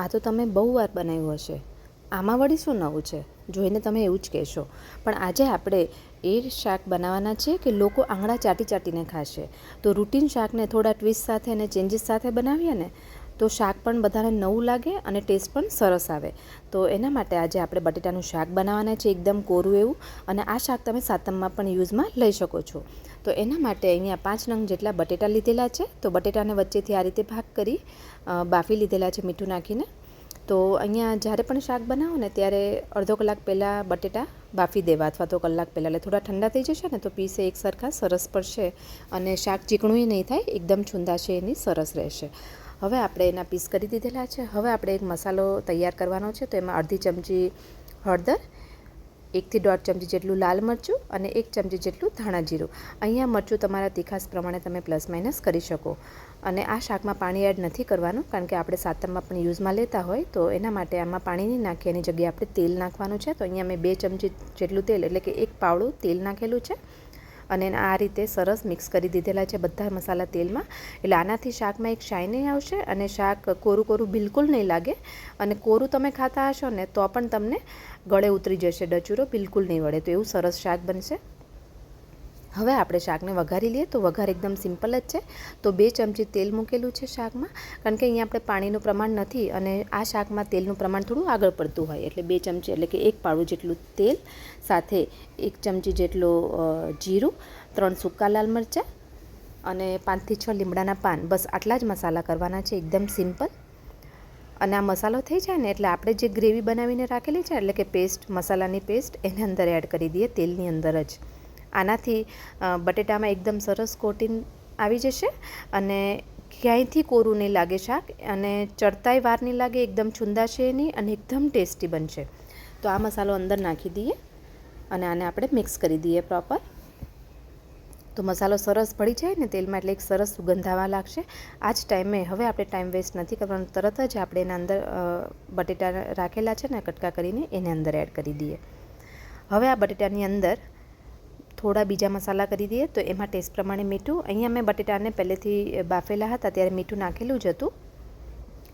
આ તો તમે બહુ વાર બનાવ્યું હશે. આમાં વળી શું નવું છે? જોઈને તમે એવું જ કહેશો. પણ આજે આપણે એ શાક બનાવવાના છે કે લોકો આંગળા ચાટી ચાટીને ખાશે. તો રૂટીન શાકને થોડા ટ્વિસ્ટ સાથે અને ચેન્જીસ સાથે બનાવીએ ને તો શાક પણ બધાને નવું લાગે અને ટેસ્ટ પણ સરસ આવે. તો એના માટે આજે આપણે બટેટાનું શાક બનાવવાના છે, એકદમ કોરું એવું, અને આ શાક તમે સાતમમાં પણ યુઝમાં લઈ શકો છો. તો એના માટે અહીંયા પાંચ નંગ જેટલા બટેટા લીધેલા છે. તો બટેટાને વચ્ચેથી આ રીતે ભાગ કરી બાફી લીધેલા છે મીઠું નાખીને. તો અહીંયા જ્યારે પણ શાક બનાવો ને ત્યારે અડધો કલાક પહેલાં બટેટા બાફી દેવા અથવા તો કલાક પહેલાં, એટલે થોડા ઠંડા થઈ જશે ને તો પીસે એક સરખા સરસ પડશે અને શાક ચીકણું નહીં થાય, એકદમ છુંદાશે એની સરસ રહેશે. હવે આપણે એના પીસ કરી દીધેલા છે. હવે આપણે એક મસાલો તૈયાર કરવાનો છે, તો એમાં અડધી ચમચી હળદર, એકથી દોઢ ચમચી જેટલું લાલ મરચું અને એક ચમચી જેટલું ધાણા જીરું. અહીંયા મરચું તમારા તીખાસ પ્રમાણે તમે પ્લસ માઇનસ કરી શકો. અને આ શાકમાં પાણી એડ નથી કરવાનું, કારણ કે આપણે સાતમમાં પણ યુઝમાં લેતા હોય, તો એના માટે આમાં પાણી નહીં નાખીએ એની જગ્યાએ આપણે તેલ નાખવાનું છે. તો અહીંયા મેં બે ચમચી જેટલું તેલ, એટલે કે એક પાવડું તેલ નાખેલું છે. અને આ રીતે સરસ મિક્સ કરી દીધેલા છે બધા મસાલા તેલમાં. એટલે આનાથી શાકમાં એક શાઇનિંગ આવશે અને શાક કોરું કોરું બિલકુલ નહીં લાગે. અને કોરું તમે ખાતા હશો ને તો પણ તમને ગળે ઉતરી જશે ડચુરો, બિલકુલ નહીં વળે. તો એવું સરસ શાક બનશે. હવે આપણે શાકને વઘારી લઈએ તો વઘાર એકદમ સિમ્પલ જ છે. તો બે ચમચી તેલ મૂકેલું છે શાકમાં, કારણ કે અહીંયા આપણે પાણીનું પ્રમાણ નથી અને આ શાકમાં તેલનું પ્રમાણ થોડું આગળ પડતું હોય. એટલે બે ચમચી એટલે કે એક પાળું જેટલું તેલ, સાથે એક ચમચી જેટલું જીરું, ત્રણ સૂકા લાલ મરચાં અને પાંચથી છ લીમડાના પાન. બસ આટલા જ મસાલા કરવાના છે, એકદમ સિમ્પલ. અને આ મસાલો થઈ જાય ને એટલે આપણે જે ગ્રેવી બનાવીને રાખેલી છે, એટલે કે પેસ્ટ, મસાલાની પેસ્ટ, એને અંદર એડ કરી દઈએ તેલની અંદર જ. આનાથી બટેટામાં એકદમ સરસ કોટિંગ આવી જશે અને ક્યાંયથી કોરું નહીં લાગે શાક અને ચડતાય વાર નહીં લાગે, એકદમ છુંદાશે નહીં અને એકદમ ટેસ્ટી બનશે. તો આ મસાલો અંદર નાખી દઈએ અને આને આપણે મિક્સ કરી દઈએ પ્રોપર. તો મસાલો સરસ ભળી જાય ને તેલમાં એટલે એક સરસ સુગંધ આવવા લાગશે. આ જ ટાઈમે હવે આપણે ટાઈમ વેસ્ટ નથી કરવાનો, તરત જ આપણે એના અંદર બટેટા રાખેલા છે ને કટકા કરીને એને અંદર એડ કરી દઈએ. હવે આ બટેટાની અંદર થોડા બીજા મસાલા કરી દઈએ તો એમાં ટેસ્ટ પ્રમાણે મીઠું. અહીંયા મેં બટેટાને પહેલેથી બાફેલા હતા, ત્યારે મીઠું નાખેલું જ હતું.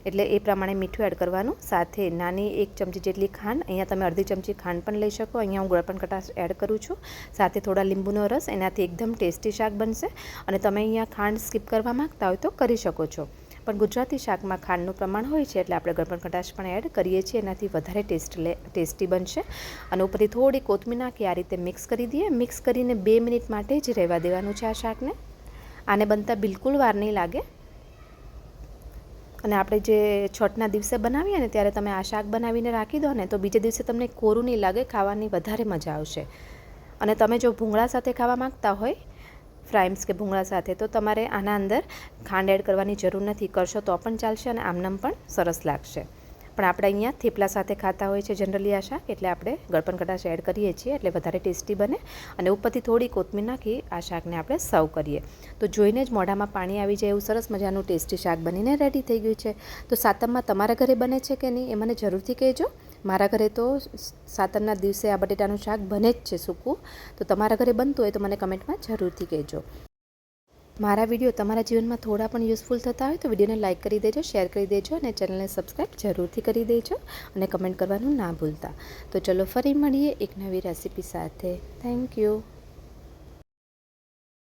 એટલે એ પ્રમાણે મીઠું એડ કરવાનું. સાથે નાની એક ચમચી જેટલી ખાંડ, અહીંયા તમે અડધી ચમચી ખાંડ પણ લઈ શકો. અહીંયા હું ગળપણ કટાશ એડ કરું છું. સાથે થોડા લીંબુનો રસ, એનાથી એકદમ ટેસ્ટી શાક બનશે. અને તમે અહીંયા ખાંડ સ્કીપ કરવા માગતા હોય તો કરી શકો છો. પણ ગુજરાતી શાકમાં ખાંડનું પ્રમાણ હોય છે એટલે આપણે ગળપણ કટાશ પણ એડ કરીએ છીએ. એનાથી વધારે ટેસ્ટ લે, ટેસ્ટી બનશે. અને ઉપરથી થોડી કોથમીર નાખી આ રીતે મિક્સ કરી દઈએ. મિક્સ કરીને બે મિનિટ માટે જ રહેવા દેવાનું છે આ શાકને. આને બનતા બિલકુલ વાર નહીં લાગે. અને આપણે જે છઠના દિવસે બનાવીએ ને ત્યારે તમે આ શાક બનાવીને રાખી દો ને તો બીજે દિવસે તમને કોરું નહીં લાગે, ખાવાની વધારે મજા આવશે. અને તમે જો ભૂંગળા સાથે ખાવા માંગતા હોય ફ્રાઈમ્સ કે ભૂંગળા સાથે, તો તમારે આના અંદર ખાંડ એડ કરવાની જરૂર નથી. કરશો તો પણ ચાલશે અને આમનામ પણ સરસ લાગશે. પણ આપણે અહીંયા થેપલા સાથે ખાતા હોય છે જનરલી આ શાક એટલે આપણે ગળપણ કટાશ એડ કરીએ છીએ, એટલે વધારે ટેસ્ટી બને. અને ઉપરથી થોડી કોથમીર નાખી આ શાકને આપણે સર્વ કરીએ. તો જોઈને જ મોઢામાં પાણી આવી જાય એવું સરસ મજાનું ટેસ્ટી શાક બનીને રેડી થઈ ગયું છે. તો સાતમમાં તમારા ઘરે બને છે કે નહીં એ મને જરૂરથી કહેજો. મારા ઘરે તો સાતમના દિવસે આ બટેટાનું શાક બને જ છે સૂકું. તો તમારા ઘરે બનતું હોય તો મને કમેન્ટમાં જરૂરથી કહેજો. મારા વીડિયો તમારા જીવનમાં થોડા પણ યુઝફુલ થતા હોય તો વિડીયોને લાઇક કરી દેજો, શેર કરી દેજો અને ચેનલને સબસ્ક્રાઈબ જરૂરથી કરી દેજો અને કમેન્ટ કરવાનું ના ભૂલતા. તો ચલો ફરી મળીએ એક નવી રેસીપી સાથે. Thank you.